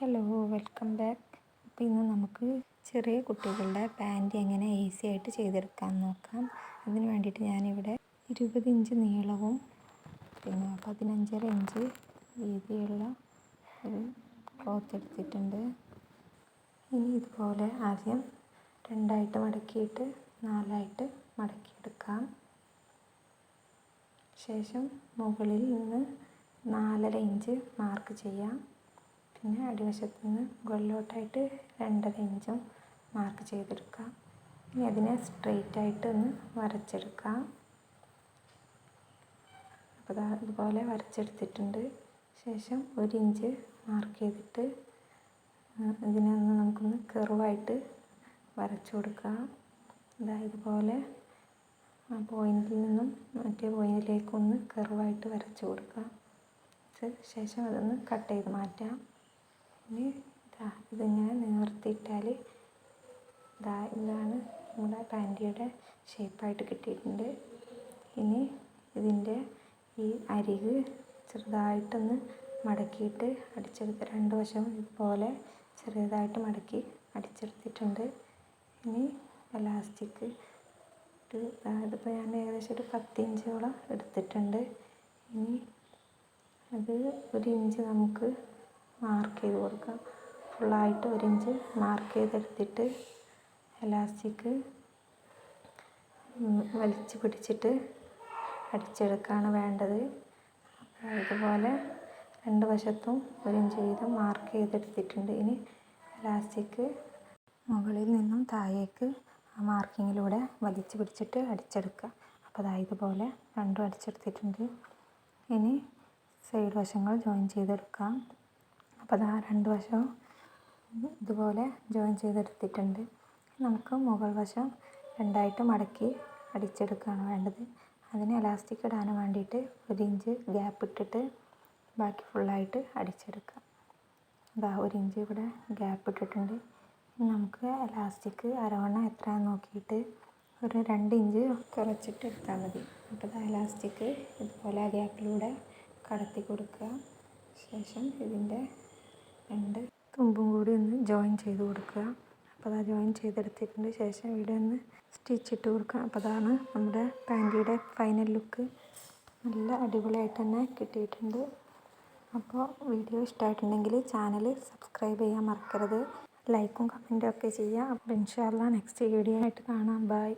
Hello welcome back അപ്പോൾ ഇന്ന് നമുക്ക് ചെറിയ കുട്ടികളുടെ പാന്റ് എങ്ങനെ ഈസി ആയിട്ട് ചെയ്തെടുക്കാൻ നോക്കാം. അതിന് വേണ്ടിയിട്ട് ഞാനിവിടെ ഇരുപത് ഇഞ്ച് നീളവും പിന്നെ പതിനഞ്ചര ഇഞ്ച് വീതിയുള്ള ഒരു ക്ലോത്ത് എടുത്തിട്ടുണ്ട്. ഇനി ഇതുപോലെ ആദ്യം രണ്ടായിട്ട് മടക്കിയിട്ട് നാലായിട്ട് മടക്കിയെടുക്കാം. ശേഷം മുകളിൽ നിന്ന് നാലര ഇഞ്ച് മാർക്ക് ചെയ്യാം. പിന്നെ അടിവശത്ത് നിന്ന് മുകളിലോട്ടായിട്ട് രണ്ടര ഇഞ്ചും മാർക്ക് ചെയ്തെടുക്കാം ഇനി അതിനെ സ്ട്രെയിറ്റ് ആയിട്ട് ഒന്ന് വരച്ചെടുക്കാം അപ്പോൾ ഇതുപോലെ വരച്ചെടുത്തിട്ടുണ്ട്. ശേഷം ഒരു ഇഞ്ച് മാർക്ക് ചെയ്തിട്ട് ഇതിനെ ഒന്ന് നമുക്കൊന്ന് കെറുവായിട്ട് വരച്ചു കൊടുക്കാം അതായത് പോലെ ആ പോയിന്റിൽ നിന്നും മറ്റേ പോയിന്റിലേക്കൊന്ന് കെറുവായിട്ട് വരച്ചു കൊടുക്കാം ശേഷം അതൊന്ന് കട്ട് ചെയ്ത് മാറ്റാം. ഇതാ ഇതിങ്ങനെ നിവർത്തിയിട്ടാൽ ഇതാ ഇതാണ് നമ്മുടെ പാന്റിയുടെ ഷേപ്പായിട്ട് കിട്ടിയിട്ടുണ്ട്. ഇനി ഇതിന്റെ ഈ അരിക് ചെറുതായിട്ടൊന്ന് മടക്കിയിട്ട് അടിച്ചെടുത്ത് രണ്ട് വശവും ഇതുപോലെ ചെറുതായിട്ട് മടക്കി അടിച്ചെടുത്തിട്ടുണ്ട്. ഇനി എലാസ്റ്റിക് ഒരു ഇതിപ്പോൾ ഞാൻ ഏകദേശം ഒരു പത്തിഞ്ചോളം എടുത്തിട്ടുണ്ട്. ഇനി അത് ഒരു ഇഞ്ച് നമുക്ക് മാർക്ക് ചെയ്ത് കൊടുക്കുക. ഫുള്ളായിട്ട് ഒരു ഇഞ്ച് മാർക്ക് ചെയ്തെടുത്തിട്ട് എലാസ്റ്റിക് വലിച്ച് പിടിച്ചിട്ട് അടിച്ചെടുക്കുകയാണ് വേണ്ടത്. ഇതുപോലെ രണ്ട് വശത്തും ഒരു ഇഞ്ച് വീതം മാർക്ക് ചെയ്തെടുത്തിട്ടുണ്ട്. ഇനി എലാസ്റ്റിക് മുകളിൽ നിന്നും താഴേക്ക് ആ മാർക്കിങ്ങിലൂടെ വലിച്ചു പിടിച്ചിട്ട് അടിച്ചെടുക്കുക. അപ്പോൾ അതായത് ഇതുപോലെ രണ്ടും അടിച്ചെടുത്തിട്ടുണ്ട്. ഇനി സൈഡ് വശങ്ങൾ ജോയിൻ ചെയ്തെടുക്കാം. അപ്പോൾ അതാ രണ്ട് വശവും ഇതുപോലെ ജോയിൻ ചെയ്തെടുത്തിട്ടുണ്ട്. നമുക്ക് മുകൾ വശം രണ്ടായിട്ട് മടക്കി അടിച്ചെടുക്കുകയാണ് വേണ്ടത്. അതിന് എലാസ്റ്റിക് ഇടാൻ വേണ്ടിയിട്ട് ഒരു ഇഞ്ച് ഗ്യാപ്പ് ഇട്ടിട്ട് ബാക്കി ഫുള്ളായിട്ട് അടിച്ചെടുക്കാം. അതാ ഒരു ഇഞ്ച് ഇവിടെ ഗ്യാപ്പ് ഇട്ടിട്ടുണ്ട്. നമുക്ക് എലാസ്റ്റിക് അരവണ്ണം എത്രയാണെന്ന് നോക്കിയിട്ട് ഒരു രണ്ട് ഇഞ്ച് കുറച്ചിട്ട് എടുത്താൽ മതി. അപ്പോൾ എലാസ്റ്റിക് ഇതുപോലെ ആ ഗ്യാപ്പിലൂടെ കടത്തി കൊടുക്കുക. ശേഷം ഇതിന്റെ രണ്ട് തുമ്പും കൂടി ഒന്ന് ജോയിൻ ചെയ്ത് കൊടുക്കുക. അപ്പോൾ അതാ ജോയിൻ ചെയ്തെടുത്തിട്ടുണ്ട്. ശേഷം ഇവിടെ ഒന്ന് സ്റ്റിച്ച് ഇട്ട് കൊടുക്കുക. അപ്പോൾ അതാണ് നമ്മുടെ പാന്റിയുടെ ഫൈനൽ ലുക്ക്. നല്ല അടിപൊളിയായിട്ട് തന്നെ കിട്ടിയിട്ടുണ്ട്. അപ്പോൾ വീഡിയോ ഇഷ്ടമായിട്ടുണ്ടെങ്കിൽ ചാനൽ സബ്സ്ക്രൈബ് ചെയ്യാൻ മറക്കരുത്. ലൈക്കും കമന്റും ഒക്കെ ചെയ്യുക. അപ്പോൾ ഇൻഷാല്ല നെക്സ്റ്റ് വീഡിയോ ആയിട്ട് കാണാം. ബൈ.